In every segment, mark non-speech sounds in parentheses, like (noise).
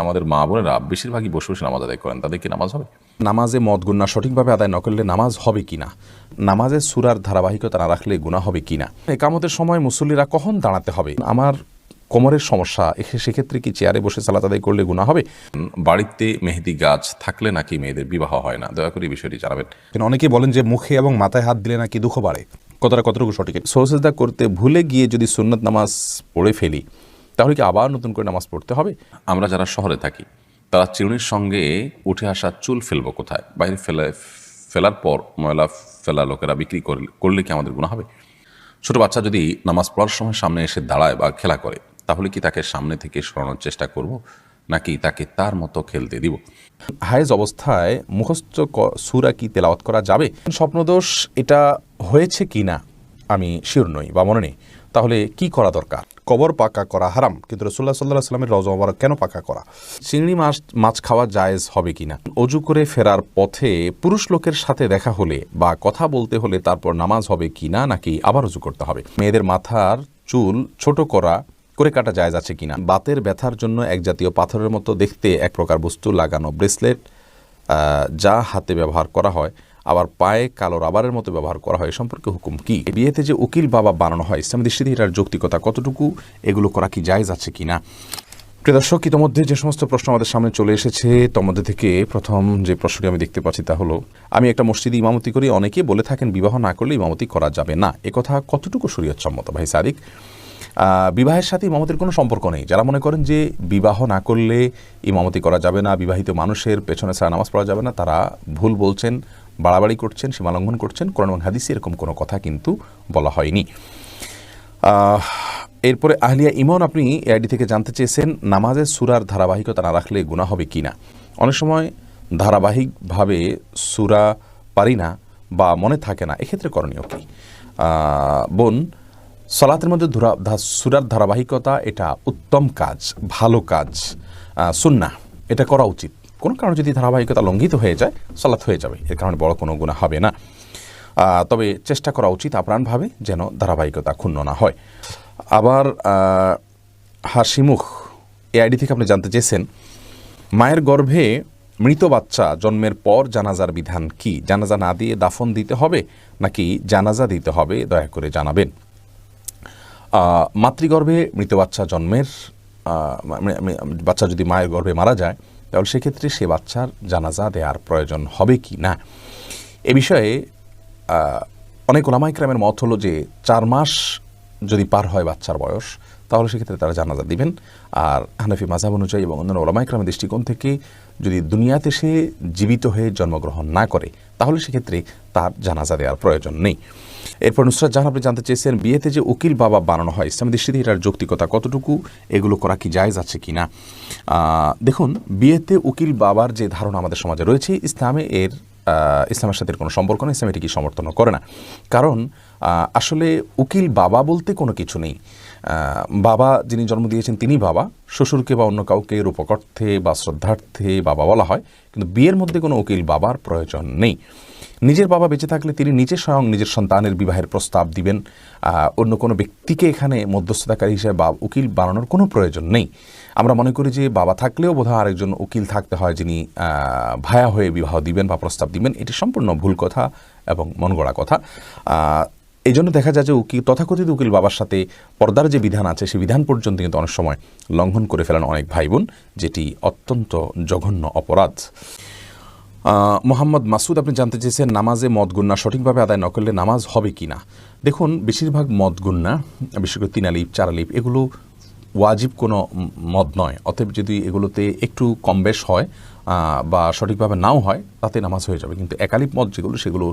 আমাদের মা বোনেরা বেশিরভাগই বসে বসে নামাজ আদায় করেন। তাদের কি নামাজ হবে? নামাজে মদ গুণা সঠিকভাবে আদায় না করলে নামাজ হবে কিনা নামাজের সুরার ধারাবাহিকতা না রাখলে গুণা হবে কিনা একামতের সময় মুসল্লিরা কখন দাঁড়াতে হবে? আমার কোমরের সমস্যা সেক্ষেত্রে কি চেয়ারে বসে সালাত আদায় করলে গুণা হবে? বাড়িতে মেহেদি গাছ থাকলে নাকি মেয়েদের বিবাহ হয় না? দয়া করে এই বিষয়টি জানাবেন। অনেকেই বলেন যে মুখে এবং মাথায় হাত দিলে নাকি দুঃখ বাড়ে। কতটা কতটুকু সঠিক? সোহসেদা করতে ভুলে গিয়ে যদি সুন্নত নামাজ পড়ে ফেলি তাহলে কি আবার নতুন করে নামাজ পড়তে হবে? আমরা যারা শহরে থাকি, তারা চিরুনির সঙ্গে উঠে আসা চুল ফেলব কোথায়? বাইরে ফেলে, ফেলার পর ময়লা ফেলা লোকেরা বিক্রি করলে কি আমাদের গুণা হবে? ছোট বাচ্চা যদি নামাজ পড়ার সময় সামনে এসে দাঁড়ায় বা খেলা করে, তাহলে কি তাকে সামনে থেকে সরানোর চেষ্টা করব, নাকি তাকে তার মতো খেলতে দিব? হায়েজ অবস্থায় মুখস্থ সুরা কি তেলাওয়াত করা যাবে? স্বপ্নদোষ এটা হয়েছে কি না? আমি শিওর নই বা মনে নেই। তাহলে কি করা দরকার? কবর পাকা করা হারাম, কিন্তু রসুল্লাহ সাল্লাহ সাল্লামের রজা মোবারক কেন পাকা করা? চিংড়ি মাছ মাছ খাওয়া জায়েজ হবে কিনা? অজু করে ফেরার পথে পুরুষ লোকের সাথে দেখা হলে বা কথা বলতে হলে তারপর নামাজ হবে কিনা নাকি আবার অজু করতে হবে? মেয়েদের মাথার চুল ছোট করা, করে কাটা জায়েজ আছে কিনা? বাতের ব্যথার জন্য এক জাতীয় পাথরের মতো দেখতে এক প্রকার বস্তু, লাগানো ব্রেসলেট যা হাতে ব্যবহার করা হয়। আবার পায়ে কালো রাবারের মতো ব্যবহার করা হয়। সম্পর্কে হুকুম কি? বিয়েতে যে উকিল বাবা বানানো হয়, ইসলাম দৃষ্টিতে এটার যৌক্তিকতা কতটুকু? এগুলো করা কি জায়েজ আছে কিনা? প্রিয় দর্শক, ইতোমধ্যে যে সমস্ত প্রশ্ন আমাদের সামনে চলে এসেছে মধ্যে থেকে প্রথম যে প্রশ্নটি আমি দেখতে পাচ্ছি তা হলো, আমি একটা মসজিদে ইমামতি করি অনেকেই বলে থাকেন বিবাহ না করলে ইমামতি করা যাবে না। একথা কতটুকু শরীয়তসম্মত? ভাই সাদিক বিবাহের সাথে ইমামতির কোনো সম্পর্ক নেই। যারা মনে করেন যে বিবাহ না করলে ইমামতি করা যাবে না, বিবাহিত মানুষের পেছনে ছাড়া নামাজ পড়া যাবে না, তারা ভুল বলছেন। বাড়াবাড়ি করছেন সীমা লঙ্ঘন করছেন কোরআন এবং হাদিসে এরকম কোনো কথা কিন্তু বলা হয়নি। এরপরে আহলিয়া ইমন আপনি এআইডি থেকে জানতে চেয়েছেন নামাজের সুরার ধারাবাহিকতা না রাখলে গুণা হবে কি না? অনেক সময় ধারাবাহিকভাবে সুরা পারি না বা মনে থাকে না এক্ষেত্রে করণীয় কি? বোন সলাতের মধ্যে সুরার ধারাবাহিকতা এটা উত্তম কাজ ভালো কাজ আহ, সুন্নাহ এটা করা উচিত। কোনো কারণে যদি ধারাবাহিকতা লঙ্ঘিত হয়ে যায়, সালাত হয়ে যাবে। এর কারণে বড় কোনো গুণা হবে না। তবে চেষ্টা করা উচিত আপ্রাণভাবে যেন ধারাবাহিকতা ক্ষুণ্ণ না হয়। আবার হাসিমুখ এ আইডি থেকে আপনি জানতে চেয়েছেন, মায়ের গর্ভে মৃত বাচ্চা জন্মের পর জানাজার বিধান কি? জানাজা না দিয়ে দাফন দিতে হবে নাকি জানাজা দিতে হবে? দয়া করে জানাবেন। মাতৃগর্ভে মৃত বাচ্চা জন্মের বাচ্চা যদি মায়ের গর্ভে মারা যায় তাহলে সেক্ষেত্রে সে বাচ্চার জানাজা দেওয়ার প্রয়োজন হবে কি না? এ বিষয়ে অনেক ওলামাইক্রামের মত হলো যে চার মাস যদি পার হয় বাচ্চার বয়স, তাহলে সেক্ষেত্রে তারা জানাজা দিবেন। আর হানাফি মাজাব অনুযায়ী এবং অন্যান্য ওলামাইক্রামের দৃষ্টিকোণ থেকে যদি দুনিয়াতে সে জীবিত হয়ে জন্মগ্রহণ না করে, তাহলে সেক্ষেত্রে তার জানাজা দেওয়ার প্রয়োজন নেই। এরপর নুসরাত জাহান আপনি জানতে চেয়েছেন, বিয়েতে যে উকিল বাবা বানানো হয়, ইসলামী দৃষ্টিতে এটার যৌক্তিকতা কতটুকু, এগুলো করা কি জায়জ আছে কি না দেখুন, বিয়েতে উকিল বাবার যে ধারণা আমাদের সমাজে রয়েছে, ইসলামে এর ইসলামের সাথে কোনো সম্পর্ক নেই, ইসলাম এটিকে সমর্থন করে না। কারণ আসলে উকিল বাবা বলতে কোনো কিছু নেই। বাবা যিনি জন্ম দিয়েছেন তিনি বাবা। শ্বশুরকে বা অন্য কাউকে রূপকর্থে বা শ্রদ্ধার্থে বাবা বলা হয়। কিন্তু বিয়ের মধ্যে কোনো উকিল বাবার প্রয়োজন নেই। নিজের বাবা বেঁচে থাকলে তিনি নিজে স্বয়ং নিজের সন্তানের বিবাহের প্রস্তাব দিবেন। অন্য কোনো ব্যক্তিকে এখানে মধ্যস্থতাকারী হিসেবে বা উকিল বানানোর কোনো প্রয়োজন নেই। আমরা মনে করি যে বাবা থাকলেও বোধহয় আরেকজন উকিল থাকতে হয় যিনি ভায়া হয়ে বিবাহ দিবেন বা প্রস্তাব দিবেন। এটি সম্পূর্ণ ভুল কথা এবং মন গড়া কথা। এই জন্য দেখা যায় যে উকিল, তথাকথিত উকিল বাবার সাথে পর্দার যে বিধান আছে সেই বিধান পর্যন্ত কিন্তু অনেক সময় লঙ্ঘন করে ফেলেন অনেক ভাই বোন যেটি অত্যন্ত জঘন্য অপরাধ। মোহাম্মদ মাসুদ, আপনি জানতে চেয়েছেন নামাজে মদ গুন্না সঠিকভাবে আদায় না করলে নামাজ হবে কি না দেখুন, বেশিরভাগ মদ গুন্না, বিশেষ করে তিন আলিপ চার আলিপ এগুলো ওয়াজিব কোনো মদ নয়। অতএব যদি এগুলোতে একটু কম বেশ হয় বা সঠিকভাবে নাও হয়, তাতে নামাজ হয়ে যাবে। কিন্তু একালিপ মদ যেগুলো, সেগুলো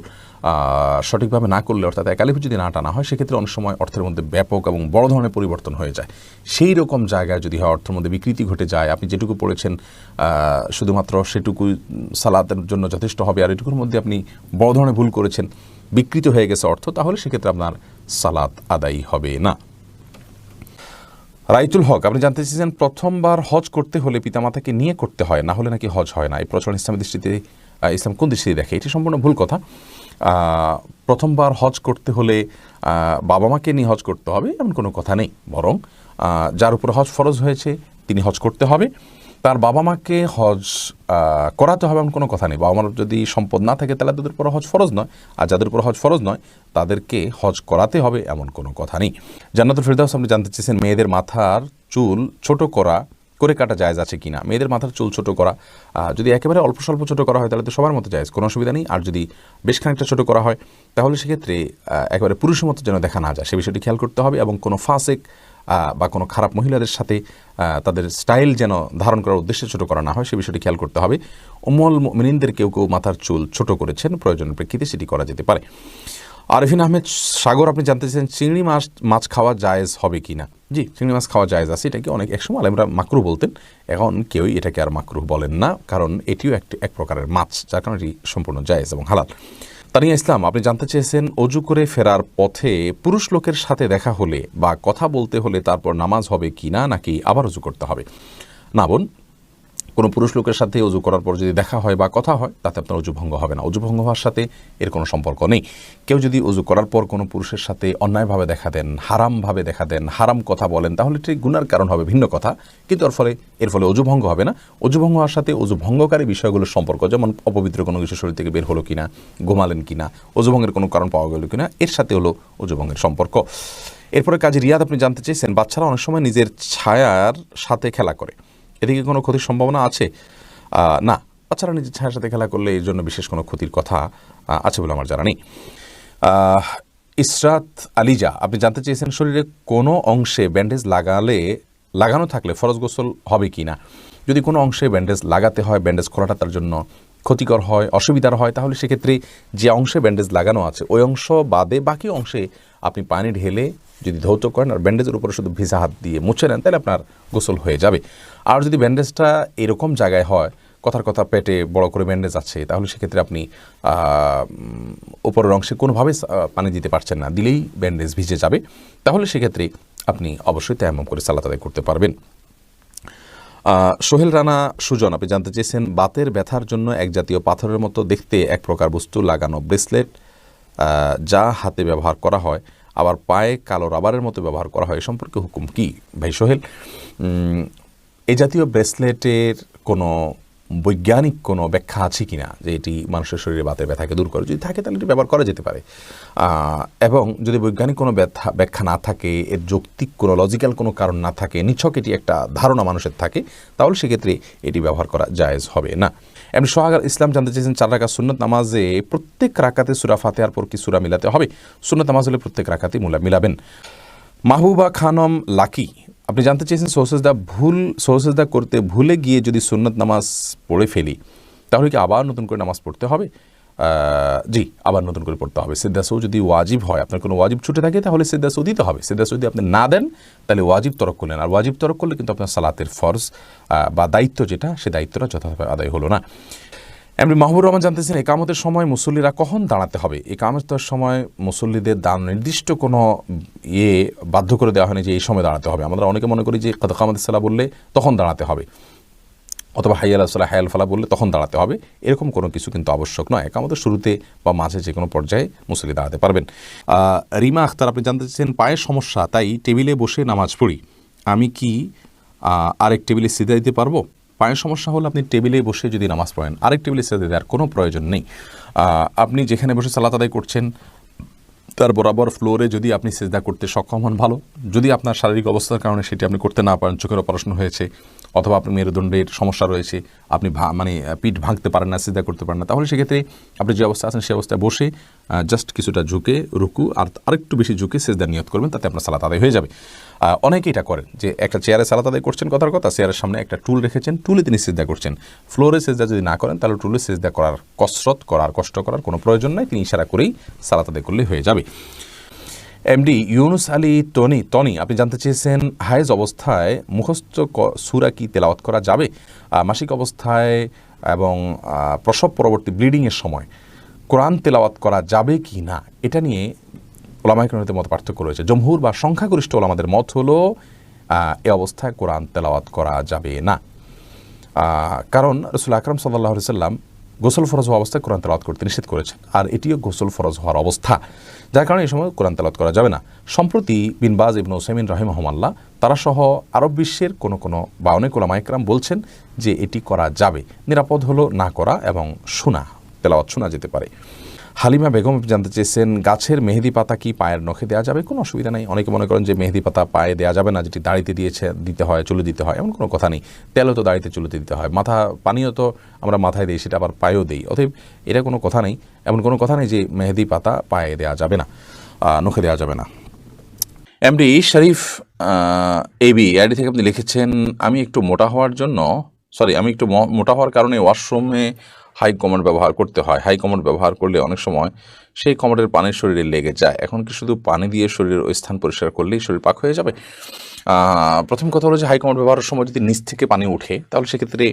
সঠিকভাবে না করলে, অর্থাৎ একালিপ যদি না টানা হয়, সেক্ষেত্রে অনেক সময় অর্থের মধ্যে ব্যাপক এবং বড় ধরনের পরিবর্তন হয়ে যায়। সেই রকম জায়গায় যদি হয়, অর্থের মধ্যে বিকৃতি ঘটে যায়, আপনি যেটুকু পড়েছেন শুধুমাত্র সেটুকু সালাতের জন্য যথেষ্ট হবে, আর এটুকুর মধ্যে আপনি বড় ধরনের ভুল করেছেন, বিকৃত হয়ে গেছে অর্থ, তাহলে সেক্ষেত্রে আপনার সালাত আদায়ী হবে না। রাইতুল হক, আপনি জানতে চেয়েছেন প্রথমবার হজ করতে হলে পিতামাতাকে নিয়ে করতে হয়, না হলে নাকি হজ হয় না? এই প্রচলন ইসলামের দৃষ্টিতে ইসলাম কোন দৃষ্টিতে দেখে? এটি সম্পূর্ণ ভুল কথা। প্রথমবার হজ করতে হলে বাবা মাকে নিয়ে হজ করতে হবে, এমন কোনো কথা নেই। বরং যার উপর হজ ফরজ হয়েছে, তিনি হজ করতে হবে। তার বাবা মাকে হজ করাতে হবে এমন কোনো কথা নেই। বাবা মার যদি সম্পদ না থাকে, তাহলে তাদের উপর হজ ফরজ নয়। আর যাদের উপর হজ ফরজ নয়, তাদেরকে হজ করাতে হবে এমন কোনো কথা নেই। জান্নাতুল ফিরদাউস, আপনি জানতে চেয়েছেন, মেয়েদের মাথার চুল ছোট করা করে কাটা জায়জ আছে কিনা? মেয়েদের মাথার চুল ছোট করা যদি একেবারে অল্প স্বল্প ছোট করা হয়, তাহলে তো সবার মতো জায়েজ, কোনো অসুবিধা নেই। আর যদি বেশ খানিকটা ছোট করা হয়, তাহলে সেক্ষেত্রে একেবারে পুরুষের মতো যেন দেখা না যায়। সে বিষয়টি খেয়াল করতে হবে এবং কোনো ফাসেক বা কোনো খারাপ মহিলাদের সাথে তাদের স্টাইল যেন ধারণ করার উদ্দেশ্যে ছোট করা না হয়, সে বিষয়টি খেয়াল করতে হবে। উমল মিনিনদের কেউ কেউ মাথার চুল ছোট করেছেন, প্রয়োজনের প্রেক্ষিতে সেটি করা যেতে পারে। আরফিন আহমেদ সাগর, আপনি জানতে চাইছেন চিংড়ি মাছ মাছ খাওয়া জায়েজ হবে কি না? জি, চিংড়ি মাছ খাওয়া জায়েজ আছে, এটাকে অনেক, একসময় আলেমরা মাকরু বলতেন। এখন কেউই এটাকে আর মাকরু বলেন না, কারণ এটিও একটি, এক প্রকারের মাছ, যার কারণে এটি সম্পূর্ণ জায়েজ এবং হালাল। তানিয়া ইসলাম, আপনি জানতে চেয়েছেন অজু করে ফেরার পথে পুরুষ লোকের সাথে দেখা হলে বা কথা বলতে হলে তারপর নামাজ হবে কি না নাকি আবার অজু করতে হবে? না বোন কোনো পুরুষ লোকের সাথে অজু করার পর যদি দেখা হয় বা কথা হয়, তাতে আপনার অজু ভঙ্গ হবে না। অজু ভঙ্গ হওয়ার সাথে এর কোনো সম্পর্ক নেই। কেউ যদি অজু করার পর কোনো পুরুষের সাথে অন্যায়ভাবে দেখা দেন, হারামভাবে দেখা দেন, হারাম কথা বলেন, তাহলে ঠিক গুনার কারণ হবে ভিন্ন কথা। কিন্তু এর ফলে এর ফলে অজু ভঙ্গ হবে না। অজু ভঙ্গ হওয়ার সাথে অজু ভঙ্গকারী বিষয়গুলোর সম্পর্ক, যেমন অপবিত্র কোনো কিছু শরীর থেকে বের হলো কিনা, ঘুমালেন কিনা অজু ভঙ্গের কোনো কারণ পাওয়া গেল কিনা, এর সাথে হলো অজু ভঙ্গের সম্পর্ক। এরপরে কাজী রিয়াদ, আপনি জানতে চেয়েছেন, বাচ্চারা অনেক সময় নিজের ছায়ার সাথে খেলা করে। এদিকে কোনো ক্ষতির সম্ভাবনা আছে? না। বাচ্চারা নিজের ছায়ার সাথে খেলা করলে এর জন্য বিশেষ কোনো ক্ষতির কথা আছে বলে আমার জানা নেই। ইসরাত আলিজা, আপনি জানতে চেয়েছেন শরীরে কোনো অংশে ব্যান্ডেজ লাগালে, লাগানো থাকলে ফরজ গোসল হবে কি না যদি কোনো অংশে ব্যান্ডেজ লাগাতে হয়, ব্যান্ডেজ খোলাটা তার জন্য ক্ষতিকর হয়, অসুবিধার হয়, তাহলে সেক্ষেত্রে যে অংশে ব্যান্ডেজ লাগানো আছে, ওই অংশ বাদে বাকি অংশে আপনি পানি ঢেলে যদি ধৌত করেন আর ব্যান্ডেজের উপরে শুধু ভিজা হাত দিয়ে মুছে নেন, তাহলে আপনার গোসল হয়ে যাবে। আর যদি ব্যান্ডেজটা এরকম জায়গায় হয়, কথার কথা পেটে বড় করে ব্যান্ডেজ আছে, তাহলে সেক্ষেত্রে আপনি উপরের অংশে কোনোভাবে পানি দিতে পারছেন না, দিলেই ব্যান্ডেজ ভিজে যাবে। তাহলে সেক্ষেত্রে আপনি অবশ্যই তেমন করে সালাত আদায় করতে পারবেন। সোহেল রানা, সুজন, আপনি জানতে চেয়েছেন, বাতের ব্যথার জন্য এক জাতীয় পাথরের মতো দেখতে এক প্রকার বস্তু, লাগানো ব্রেসলেট যা হাতে ব্যবহার করা হয়। আবার পায়ে কালো রাবারের মতো ব্যবহার করা হয়। এ সম্পর্কে হুকুম কি? ভাই সোহেল এই জাতীয় ব্রেসলেটের কোনো বৈজ্ঞানিক কোনো ব্যাখ্যা আছে কি না যে এটি মানুষের শরীরে বাতের ব্যথাকে দূর করে? যদি থাকে তাহলে এটি ব্যবহার করা যেতে পারে। এবং যদি বৈজ্ঞানিক কোনো ব্যথা, ব্যাখ্যা না থাকে, এর যৌক্তিক কোনো লজিক্যাল কোনো কারণ না থাকে, নিছক এটি একটা ধারণা মানুষের থাকে, তাহলে সেক্ষেত্রে এটি ব্যবহার করা জায়েজ হবে না। এমনি সোহাগার ইসলাম জানতে চেয়েছেন চার রাখা সুন্নত নামাজে প্রত্যেক রাকাতে সুরা ফাতেহার পর কি সুরা মিলাতে হবে? সুন্নত নামাজ হলে প্রত্যেক রাকাতে মুলা মিলাবেন। মাহবুবা খানম লাকি, আপনি জানতে চেয়েছেন সোহসেজদা ভুল সোহসেজদা করতে ভুলে গিয়ে যদি সুন্নত নামাজ পড়ে ফেলি, তাহলে কি আবার নতুন করে নামাজ পড়তে হবে? জি, আবার নতুন করে পড়তে হবে। সিদ্ধাসৌ যদি ওয়াজিব হয়, আপনার কোনো ওয়াজিব ছুটে থাকে, তাহলে সিদ্ধাসৌ দিতে হবে। সিদ্ধাসৌ যদি আপনি না দেন, তাহলে ওয়াজিব তরক করলেন আর ওয়াজিব তরক করলে কিন্তু আপনার সালাতের ফরজ বা দায়িত্ব যেটা, সে দায়িত্বটা যথাযথভাবে আদায় হলো না। এমনি মাহবুর রহমান জানতেছেন, একামতের সময় মুসল্লিরা কখন দাঁড়াতে হবে? একামতের সময় মুসল্লিদের দান নির্দিষ্ট কোনো ইয়ে বাধ্য করে দেওয়া হয়নি যে এই সময় দাঁড়াতে হবে। আমরা অনেকে মনে করি যে কামাদ সালা বললে তখন দাঁড়াতে হবে। অথবা হাইয়াল সাল্লাহ হায়াল ফালা বললে তখন দাঁড়াতে হবে। এরকম কোনো কিছু কিন্তু আবশ্যক নয়। একামতের শুরুতে বা মাঝে যে কোনো পর্যায়ে মুসল্লি দাঁড়াতে পারবেন। রিমা আখতার, আপনি জানতে চাচ্ছেন পায়ের সমস্যা, তাই টেবিলে বসে নামাজ পড়ি। আমি কি আরেক টেবিলে সিধা দিতে পারব? পায়ের সমস্যা হলে আপনি টেবিলে বসে যদি নামাজ পড়েন, আরেক টেবিলে সিধা দেওয়ার কোনো প্রয়োজন নেই। আপনি যেখানে বসে সালাত আদায় করছেন, তার বরাবর ফ্লোরে যদি আপনি সেজদা করতে সক্ষম হন, ভালো। যদি আপনার শারীরিক অবস্থার কারণে সেটি আপনি করতে না পারেন, চোখের অপারেশন হয়েছে অথবা আপনার মেরুদণ্ডের সমস্যা রয়েছে, আপনি মানে পিঠ ভাঙতে পারেন না সিদ্ধা করতে পারেন না, তাহলে সেক্ষেত্রে আপনি যে অবস্থা আছেন সেই অবস্থায় বসে জাস্ট কিছুটা ঝুঁকে রুকু আর আরেকটু বেশি ঝুঁকে সেজদা নিয়ত করবেন, তাতে আপনার সালাত আদায় হয়ে যাবে। অনেকেই এটা করেন যে একটা চেয়ারে সালাত আদায় করছেন, কথার কথা চেয়ারের সামনে একটা টুল রেখেছেন টুলে তিনি সেজদা করছেন। ফ্লোরে সেজদা যদি না করেন, তাহলে টুলে সেজদা করার কসরত করার, কষ্ট করার কোনো প্রয়োজন নাই, তিনি ইশারা করেই সালাত আদায় করলে হয়ে যাবে। MD Yunus Ali Tony Tony আপনি জানতে চেয়েছেন হায়েজ অবস্থায় মুখস্থ সুরা কি তেলাওয়াত করা যাবে? মাসিক অবস্থায় এবং প্রসব পরবর্তী ব্লিডিংয়ের সময় কোরআন তেলাওয়াত করা যাবে কি না? এটা নিয়ে ওলামাইকরণের মতো পার্থক্য রয়েছে। জমহুর বা সংখ্যাগরিষ্ঠ ওলামাদের মত হলো এ অবস্থায় কোরআন তেলাওয়াত করা যাবে না। কারণ রসুল আকরম সাল্লাহ সাল্লাম গোসল ফরজ হওয়া অবস্থায় কোরআন তালাত করতে নিষেধ করেছেন। আর এটিও গোসল ফরজ হওয়ার অবস্থা। যার কারণে এই সময় কোরআন তালাত করা যাবে না। সম্প্রতি বিনবাজ ইবনু ওসাইমিন রহিমহমাল্লাহ তারা সহ আরব বিশ্বের কোনো কোনো বা অনেক ওলামাইকরাম বলছেন যে এটি করা যাবে। নিরাপদ হলো না করা এবং শোনা, তেলাওয়াত শোনা যেতে পারে। হালিমা বেগম জানতে চেয়েছেন, গাছের মেহেদি পাতা কি পায়ের নখে দেওয়া যাবে? কোনো অসুবিধা নেই। অনেকে মনে করেন যে মেহেদি পাতা পায়ে দেওয়া যাবে না, যেটি দাড়িতে দিয়েছে, দিতে হয়, চুলে দিতে হয়, এমন কোনো কথা নেই। তেলও তো দাড়িতে চুলেতে দিতে হয়। মাথা পানিও তো আমরা মাথায় দিই, সেটা আবার পায়েও দিই। অতএব এটা কোনো কথা নেই। এমন কোনো কথা নেই যে মেহেদি পাতা পায়ে দেওয়া যাবে না নখে দেওয়া যাবে না। এমডি শরীফ এবি আইডি থেকে আপনি লিখেছেন, আমি একটু মোটা হওয়ার জন্য সরি আমি একটু মোটা হওয়ার কারণে ওয়াশরুমে হাই কমোড ব্যবহার করতে হয়। হাই কমোড ব্যবহার করলে অনেক সময় সেই কমোডের পানি শরীরে লেগে যায়। এখন কি শুধু পানি দিয়ে শরীরের ওই স্থান পরিষ্কার করলেই শরীর পাক হয়ে যাবে? প্রথম কথা হলো যে হাই কমোড ব্যবহারের সময় যদি নিচ থেকে পানি ওঠে, তাহলে সেক্ষেত্রে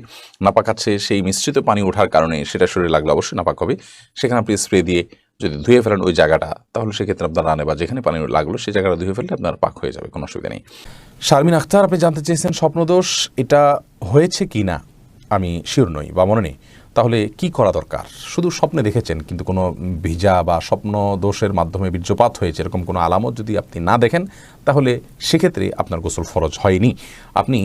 নাপাক আছে সেই মিশ্রিত পানি ওঠার কারণে সেটা শরীরে লাগলে অবশ্যই নাপাক হবে। সেখানে আপনি স্প্রে দিয়ে যদি ধুয়ে ফেলেন ওই জায়গাটা, তাহলে সেক্ষেত্রে আপনার রানে বা যেখানে পানি লাগল সেই জায়গাটা ধুয়ে ফেললে আপনার পাক হয়ে যাবে, কোনো অসুবিধা নেই। শারমিন আখতার, আপনি জানতে চেয়েছেন স্বপ্নদোষ, এটা হয়েছে কি না আমি শিওর নই বা মনে নেই। তাহলে কি করা দরকার? শুধু স্বপ্নে দেখেছেন, কিন্তু কোনো ভিজা বা স্বপ্ন দোষের মাধ্যমে বীর্যপাত হয়েছে এরকম কোনো আলামত যদি আপনি না দেখেন, তাহলে সেক্ষেত্রে আপনার গোসল ফরজ হয়নি। আপনি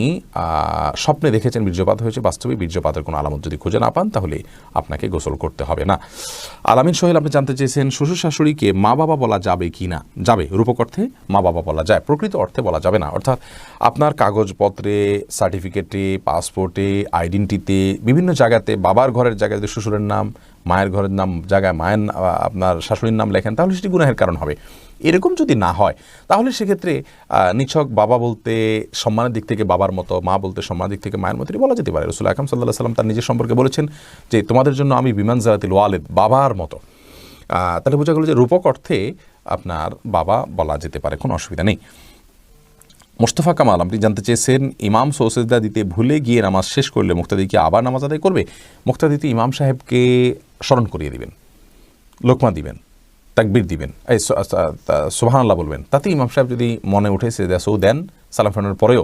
স্বপ্নে দেখেছেন বীর্যপাত হয়েছে, বাস্তবে বীর্যপাতের কোনো আলামত যদি খুঁজে না পান, তাহলে আপনাকে গোসল করতে হবে না। আলামিন সোহেল, আপনি জানতে চেয়েছেন, শ্বশুর শাশুড়িকে মা বাবা বলা যাবে কি না? যাবে, রূপক অর্থে মা বাবা বলা যায়, প্রকৃত অর্থে বলা যাবে না। অর্থাৎ আপনার কাগজপত্রে, সার্টিফিকেটে, পাসপোর্টে আইডেন্টিতে বিভিন্ন জায়গাতে বাবার ঘরের জায়গায় যদি শ্বশুরের নাম, মায়ের ঘরের নাম, জায়গায় মায়ের আপনার শাশুড়ির নাম লেখেন, তাহলে সেটি গুনাহের কারণ হবে। এরকম যদি না হয়, তাহলে সেক্ষেত্রে নিছক বাবা বলতে সম্মানের দিক থেকে বাবার মতো, মা বলতে সম্মানের দিক থেকে মায়ের মতো বলা যেতে পারে। রসুল আকাম সাল্লাহ সাল্লাম তার নিজের সম্পর্কে বলেছেন যে, তোমাদের জন্য আমি বিমান জারাতিল ওয়ালেদ, বাবার মতো। তাহলে বোঝা গেল যে রূপক অর্থে আপনার বাবা বলা যেতে পারে, কোনো অসুবিধা নেই। মোস্তফা কামাল, আপনি জানতে চেয়েছেন, ইমাম সৌসেদা দিতে ভুলে গিয়ে নামাজ শেষ করলে মুক্তাদি কি আবার নামাজ আদায় করবে? মুক্তাদিতে ইমাম সাহেবকে স্মরণ করিয়ে দিবেন, লোকমা দিবেন, তাকবির দিবেন, এই সোহান আল্লাহ বলবেন। তাতে ইমাম সাহেব যদি মনে উঠে সে সৌ দেন, সালাম ফেরানোর পরেও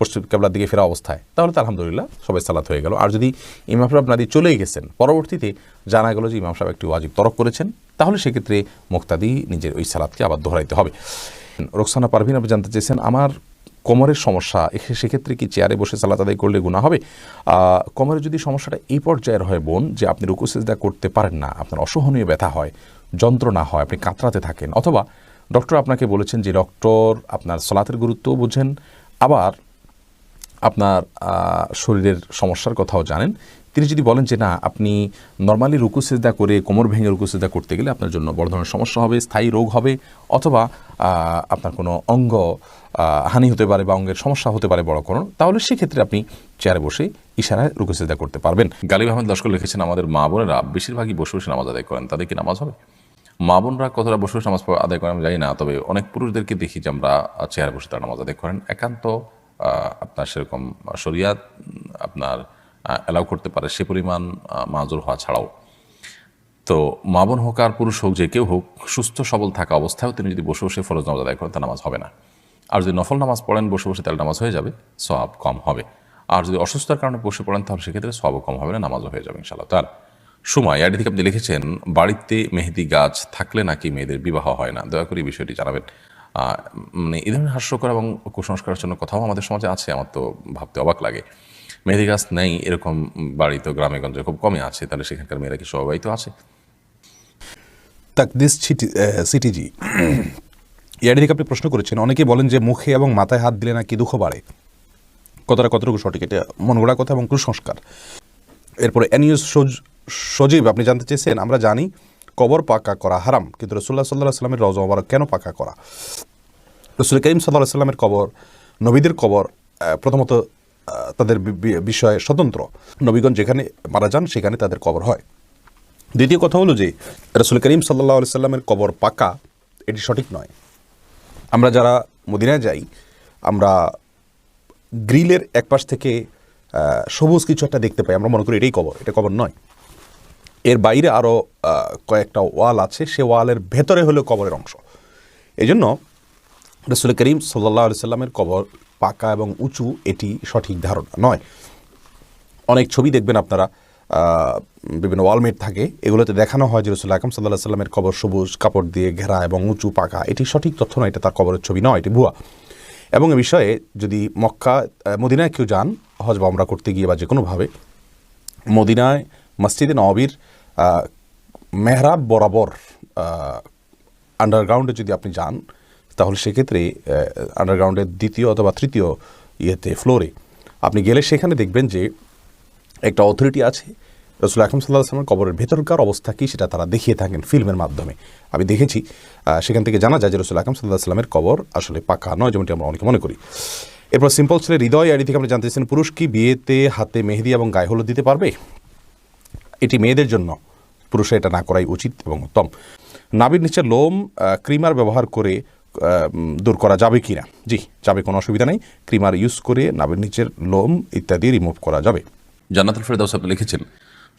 পশ্চিম কেবলার দিকে ফেরা অবস্থায়, তাহলে তো আলহামদুলিল্লাহ সবাই সালাত হয়ে গেল। আর যদি ইমাম সাহেব নাদি চলেই গেছেন, পরবর্তীতে জানা গেল যে ইমাম সাহেব একটি ওয়াজিব তরক করেছেন, তাহলে সেক্ষেত্রে মুক্তাদি নিজের ওই সালাদকে আবার দোহরাইতে হবে। রোকসানা পারভিন আপনি জানতে চেয়েছেন আমার কোমরের সমস্যা সেক্ষেত্রে কি চেয়ারে বসে সালাত আদায় করলে গুণা হবে? আহ, কোমরের যদি সমস্যাটা এই পর্যায়ের হয় বোন যে আপনি রুকুসেজদা করতে পারেন না আপনার অসহনীয় ব্যথা হয় যন্ত্রণা হয় আপনি কাতরাতে থাকেন অথবা ডক্টর আপনাকে বলেছেন যে ডক্টর আপনার সলাতের গুরুত্ব বুঝেন। আবার আপনার শরীরের সমস্যার কথাও জানেন। তিনি যদি বলেন যে, না, আপনি নর্মালি রুকু করে কোমর ভেঙে রুকু করতে গেলে আপনার জন্য বড় ধরনের সমস্যা হবে, স্থায়ী রোগ হবে অথবা আপনার কোনো অঙ্গ হানি হতে পারে বা অঙ্গের সমস্যা হতে পারে বড় কোনো তাহলে সেক্ষেত্রে আপনি চেয়ারে বসে ইশারায় রুকু করতে পারবেন। গালিব আহমেদ লস্কর লিখেছেন, আমাদের মা বোনেরা বেশিরভাগই বসে বসে নামাজ আদায় করেন, তাদের কি নামাজ হবে? মা বোনরা কতটা বসে বসে নামাজ আদায় করেন আমি জানি না, তবে অনেক পুরুষদেরকে দেখি যে, আমরা চেয়ারে বসে তারা নামাজ আদায় করেন। একান্ত আপনার সেরকম শরিয়াত, আপনার অ্যালাউ করতে পারে, সে পরিমাণ মাজুর হওয়া ছাড়াও। তো মা বোন হোক আর পুরুষ হোক, যে কেউ হোক, সুস্থ সবল থাকা অবস্থায়ও তিনি যদি বসে বসে ফরজ নামাজ আদায় করেন তার নামাজ হবে না। আর যদি নফল নামাজ পড়েন, বসে বসে তাহলে নামাজ হয়ে যাবে সব কম হবে। আর যদি অসুস্থতার কারণে বসে পড়েন, তাহলে সেক্ষেত্রে সবও কম হবে না, নামাজও হয়ে যাবে ইনশাল্লাহ তার সময় আইডি থেকে আপনি লিখেছেন, বাড়িতে মেহেদি গাছ থাকলে নাকি মেয়েদের বিবাহ হয় না? দয়া করে এই বিষয়টি জানাবেন। মানে এই ধরনের হাস্যকর এবং কুসংস্কারের জন্য কথাও আমাদের সমাজে আছে, আমার তো ভাবতে অবাক লাগে। মেহেদি গাছ নেই এরকম বাড়ি তো গ্রামে গঞ্জে খুব কমই আছে, তাহলে সেখানকার মেয়েরা কি স্বভাবিত আছে? তাকদিস সিটিজি ইয়ারি থেকে আপনি প্রশ্ন করেছেন অনেকে বলেন যে মুখে এবং মাথায় হাত দিলে নাকি দুঃখ বাড়ে। কতটা কতটুকু সঠিক? এটা মন গড়া কথা এবং কুসংস্কার। এরপরে এনিউস সজীব, আপনি জানতে চেয়েছেন, আমরা জানি কবর পাকা করা হারাম, কিন্তু রসুল্লাহ সাল্লাহ সাল্লামের রজ মোবারক কেন পাকা করা? রসুল করিম সাল্লাহ সাল্লামের কবর, নবীদের কবর প্রথমত তাদের বিষয়ে স্বতন্ত্র। নবীগণ যেখানে মারা যান, সেখানে তাদের কবর হয়। দ্বিতীয় কথা হলো যে, রসুল করিম সাল্লাহ সাল্লামের কবর পাকা, এটি সঠিক নয়। আমরা যারা মদিনায় যাই, আমরা গ্রিলের এক পাশ থেকে সবুজ কিছু একটা দেখতে পাই। আমরা মনে করি এটাই কবর, এটা কবর নয়। এর বাইরে আরও কয়েকটা ওয়াল আছে, সে ওয়ালের ভেতরে হলো কবরের অংশ। এই জন্য রসুল করিম সাল্লাহ সাল্লামের কবর পাকা এবং উঁচু, এটি সঠিক ধারণা নয়। অনেক ছবি দেখবেন আপনারা বিভিন্ন ওয়ালমেট থাকে, এগুলোতে দেখানো হয় যে রসুল আকরম সাল্লাহ সাল্লামের কবর সবুজ, কাপড় দিয়ে ঘেরা এবং উঁচু, পাকা। এটি সঠিক তথ্য নয়, এটা তার কবরের ছবি নয়, এটি ভুয়া। এবং এ বিষয়ে যদি মক্কা মদিনায় কেউ যান, হজ বা আমরা করতে গিয়ে বা যে কোনোভাবে, মদিনায় মসজিদে নবির মেহরাব বরাবর আন্ডারগ্রাউন্ডে যদি আপনি যান তাহলে সেক্ষেত্রে আন্ডারগ্রাউন্ডের দ্বিতীয় অথবা তৃতীয় ইয়েতে ফ্লোরে আপনি গেলে সেখানে দেখবেন যে একটা অথরিটি আছে। রসুল আকরম সাল্লাহ আসলামের কবরের ভেতরকার অবস্থা কী সেটা তারা দেখিয়ে থাকেন ফিল্মের মাধ্যমে। আমি দেখেছি সেখান থেকে জানা যায় যে রসুল আকরম সাল্লাহ আসলামের কবর আসলে পাকা নয়, যেমনটি আমরা অনেকে মনে করি। এরপর সিম্পল ছেলে হৃদয় আইডি থেকে আপনি জানতে পুরুষ কি বিয়েতে হাতে মেহেদি এবং গায়ে হলুদ দিতে পারবে? এটি মেয়েদের জন্য, পুরুষের এটা না করাই উচিত এবং উত্তম। নাবির নিচে লোম ক্রিমার ব্যবহার করে দূর করা যাবে কি না জি, যাবে, কোনো অসুবিধা নেই। ক্রিমার ইউজ করে নাভির নিচের লোম ইত্যাদি রিমুভ করা যাবে। জান্নাতুল ফেরদাউস আপনি লিখেছেন,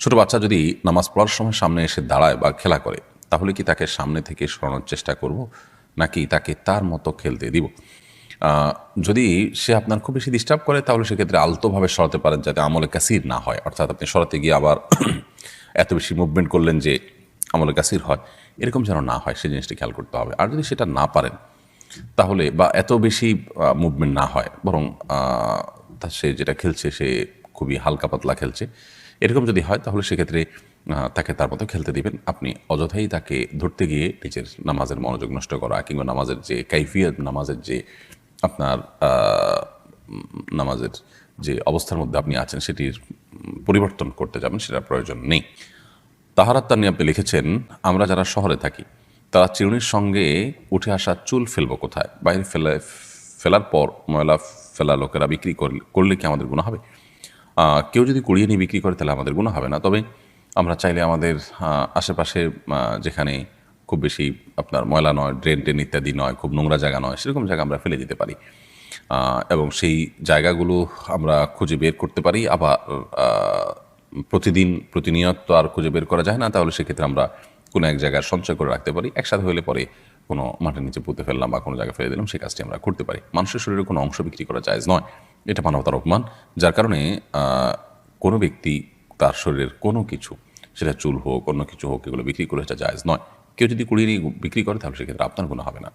ছোট বাচ্চা যদি নামাজ পড়ার সময় সামনে এসে দাঁড়ায় বা খেলা করে, তাহলে কি তাকে সামনে থেকে সরানোর চেষ্টা করব, নাকি তাকে তার মতো খেলতে দিব? যদি সে আপনার খুব বেশি ডিস্টার্ব করে, তাহলে সেক্ষেত্রে আলতোভাবে সরাতে পারেন যাতে আমলে কাসির না হয়। অর্থাৎ আপনি সরাতে গিয়ে আবার (clears throat) এত বেশি মুভমেন্ট করলেন যে আমলে কাসির হয়। এরকম যেন না হয় সেই জিনিসটি খেয়াল করতে হবে। আর যদি সেটা না পারেন, তাহলে বা এত বেশি মুভমেন্ট না হয়, বরং সে যেটা খেলছে সে খুবই হালকা পাতলা খেলছে। এরকম যদি হয়, তাহলে সেক্ষেত্রে তাকে তার মতো খেলতে দিবেন। আপনি অযথাই তাকে ধরতে গিয়ে নিজের নামাজের মনোযোগ নষ্ট করা কিংবা নামাজের যে কাইফিয়ত, নামাজের যে আপনার নামাজের যে অবস্থার মধ্যে আপনি আছেন, সেটির পরিবর্তন করতে যাবেন, সেটার প্রয়োজন নেই। তাহারাত তানি আপনি লিখেছেন, আমরা যারা শহরে থাকি, তারা চিরুনির সঙ্গে উঠে আসা চুল ফেলব কোথায়? বাইরে ফেলে, ফেলার পর ময়লা ফেলা লোকেরা বিক্রি করলে কি আমাদের গুণা হবে? কেউ যদি কুড়িয়ে নিয়ে বিক্রি করে, তাহলে আমাদের গুণা হবে না। তবে আমরা চাইলে আমাদের আশেপাশে যেখানে খুব বেশি আপনার ময়লা নয়, ড্রেন টেন ইত্যাদি নয়, খুব নোংরা জায়গা নয়, সেরকম জায়গা আমরা ফেলে দিতে পারি। এবং সেই জায়গাগুলো আমরা খুঁজে বের করতে পারি। আবার প্রতিদিন প্রতিনিয়ত আর খুঁজে বের করা যায় না, তাহলে সেক্ষেত্রে আমরা কোনো এক জায়গায় সঞ্চয় করে রাখতে পারি। একসাথে হলে পরে কোনো মাটির নিচে পুঁতে ফেললাম বা কোনো জায়গায় ফেলে দিলাম, সেই কাজটি আমরা করতে পারি। মানুষের শরীরে কোনো অংশ বিক্রি করা যায় নয়। এটা মানবতার অপমান, যার কারণে কোনো ব্যক্তি তার শরীরের কোনো কিছু, সেটা চুল হোক, অন্য কিছু হোক, এগুলো বিক্রি করে সেটা জায়জ নয়। কেউ যদি কুড়িয়ে বিক্রি করে, তাহলে সেক্ষেত্রে আপনার কোনো হবে না।